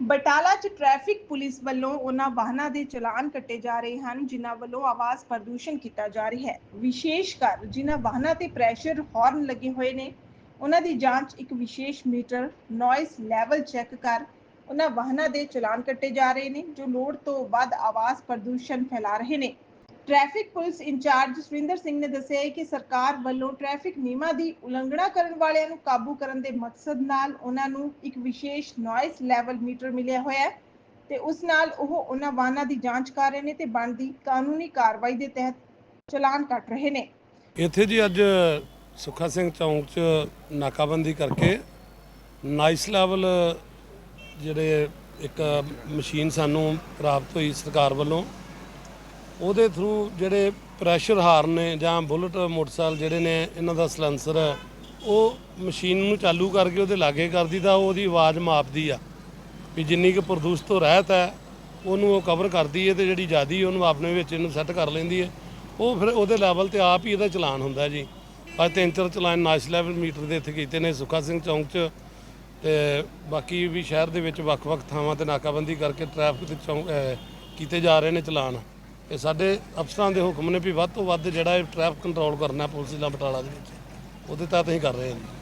ਬਟਾਲਾ 'ਚ traffic police ਵੱਲੋਂ ਉਹਨਾਂ ਵਾਹਨਾਂ ਦੇ ਚਲਾਨ ਕੱਟੇ ਜਾ ਰਹੇ ਹਨ, ਜਿਨ੍ਹਾਂ ਵੱਲੋਂ ਆਵਾਜ਼ ਪ੍ਰਦੂਸ਼ਣ ਕੀਤਾ ਜਾ ਰਿਹਾ ਹੈ। ਵਿਸ਼ੇਸ਼ ਕਰ ਜਿਨ੍ਹਾਂ ਵਾਹਨਾਂ ਤੇ ਪ੍ਰੈਸ਼ਰ ਹਾਰਨ ਲੱਗੇ ਹੋਏ ਨੇ, ਉਹਨਾਂ ਦੀ ਜਾਂਚ ਇੱਕ ਵਿਸ਼ੇਸ਼ ਮੀਟਰ ਨੋਇਸ ਲੈਵਲ ਚੈੱਕ ਕਰ ਉਹਨਾਂ ਵਾਹਨਾਂ ਦੇ ਚਲਾਨ ਕੱਟੇ ਜਾ ਰਹੇ ਨੇ, ਜੋ ਲੋੜ ਤੋਂ ਵੱਧ ਆਵਾਜ਼ ਪ੍ਰਦੂਸ਼ਣ ਫੈਲਾ ਰਹੇ ਨੇ। Traffic police in charge Surinder Singh ਨੇ ਦੱਸਿਆ ਕਿ ਸਰਕਾਰ ਵੱਲੋਂ ਟ੍ਰੈਫਿਕ ਨਿਯਮਾਂ ਦੀ ਉਲੰਘਣਾ ਕਰਨ ਵਾਲਿਆਂ ਨੂੰ ਕਾਬੂ ਕਰਨ ਦੇ ਮਕਸਦ ਨਾਲ ਉਹਨਾਂ ਨੂੰ ਇੱਕ ਵਿਸ਼ੇਸ਼ ਨੋਇਸ ਲੈਵਲ ਮੀਟਰ ਮਿਲਿਆ ਹੋਇਆ ਹੈ ਤੇ ਉਸ ਨਾਲ ਉਹ ਉਹਨਾਂ ਵਾਹਨਾਂ ਦੀ ਜਾਂਚ ਕਰ ਰਹੇ ਨੇ ਤੇ ਬਣਦੀ ਕਾਨੂੰਨੀ ਕਾਰਵਾਈ ਦੇ ਤਹਿਤ ਚਲਾਨ ਕੱਟ ਰਹੇ ਨੇ। ਇੱਥੇ ਜੀ ਅੱਜ ਸੁੱਖਾ ਸਿੰਘ ਚੌਂਕ 'ਚ ਨਾਕਾਬੰਦੀ ਕਰਕੇ ਨਾਈਸ ਲੈਵਲ ਜਿਹੜੇ ਇੱਕ ਮਸ਼ੀਨ ਸਾਨੂੰ ਪ੍ਰਾਪਤ ਹੋਈ ਸਰਕਾਰ ਵੱਲੋਂ। ਉਹਦੇ ਥਰੂ ਜਿਹੜੇ ਪ੍ਰੈਸ਼ਰ ਹਾਰਨ ਨੇ ਜਾਂ ਬੁਲਟ ਮੋਟਰਸਾਈਕਲ ਜਿਹੜੇ ਨੇ ਇਹਨਾਂ ਦਾ ਸਲੈਂਸਰ ਹੈ, ਉਹ ਮਸ਼ੀਨ ਨੂੰ ਚਾਲੂ ਕਰਕੇ ਉਹਦੇ ਲਾਗੇ ਕਰਦੀ ਤਾਂ ਉਹਦੀ ਆਵਾਜ਼ ਮਾਪਦੀ ਆ। ਵੀ ਜਿੰਨੀ ਕੁ ਪ੍ਰਦੂਸ਼ਿਤ ਤੋਂ ਰਹਿਤ ਹੈ, ਉਹਨੂੰ ਉਹ ਕਵਰ ਕਰਦੀ ਹੈ ਤੇ ਜਿਹੜੀ ਜ਼ਿਆਦੀ ਉਹਨੂੰ ਆਪਣੇ ਵਿੱਚ ਇਹਨੂੰ ਸੈੱਟ ਕਰ ਲੈਂਦੀ ਹੈ। ਉਹ ਫਿਰ ਉਹਦੇ ਲੈਵਲ ਤੇ ਆਪ ਹੀ ਇਹਦਾ ਚਲਾਨ ਹੁੰਦਾ ਜੀ। ਅੱਜ ਤਿੰਨ ਚਾਰ ਚਲਾਨ ਨੈਸ਼ਨਲ ਲੈਵਲ ਮੀਟਰ ਦੇ ਇੱਥੇ ਕੀਤੇ ਨੇ, ਸੁੱਖਾ ਸਿੰਘ ਚੌਂਕ 'ਚ ਤੇ ਬਾਕੀ ਵੀ ਸ਼ਹਿਰ ਦੇ ਵਿੱਚ ਵੱਖ-ਵੱਖ ਥਾਵਾਂ ਤੇ ਨਾਕਾਬੰਦੀ ਕਰਕੇ ਟ੍ਰੈਫਿਕ ਦੇ ਚੌਂਕ ਕੀਤੇ ਜਾ ਰਹੇ ਨੇ ਚਲਾਨ। ਇਹ ਸਾਡੇ ਅਫਸਰਾਂ ਦੇ ਹੁਕਮ ਨੇ ਵੀ ਵੱਧ ਤੋਂ ਵੱਧ ਜਿਹੜਾ ਇਹ ਟ੍ਰੈਫਿਕ ਕੰਟਰੋਲ ਕਰਨਾ ਪੁਲਿਸ ਜ਼ਿਲ੍ਹਾ ਬਟਾਲਾ ਦੇ ਵਿੱਚ। ਉਹਦੇ ਤਹਿਤ ਅਸੀਂ ਕਰ ਰਹੇ ਹਾਂ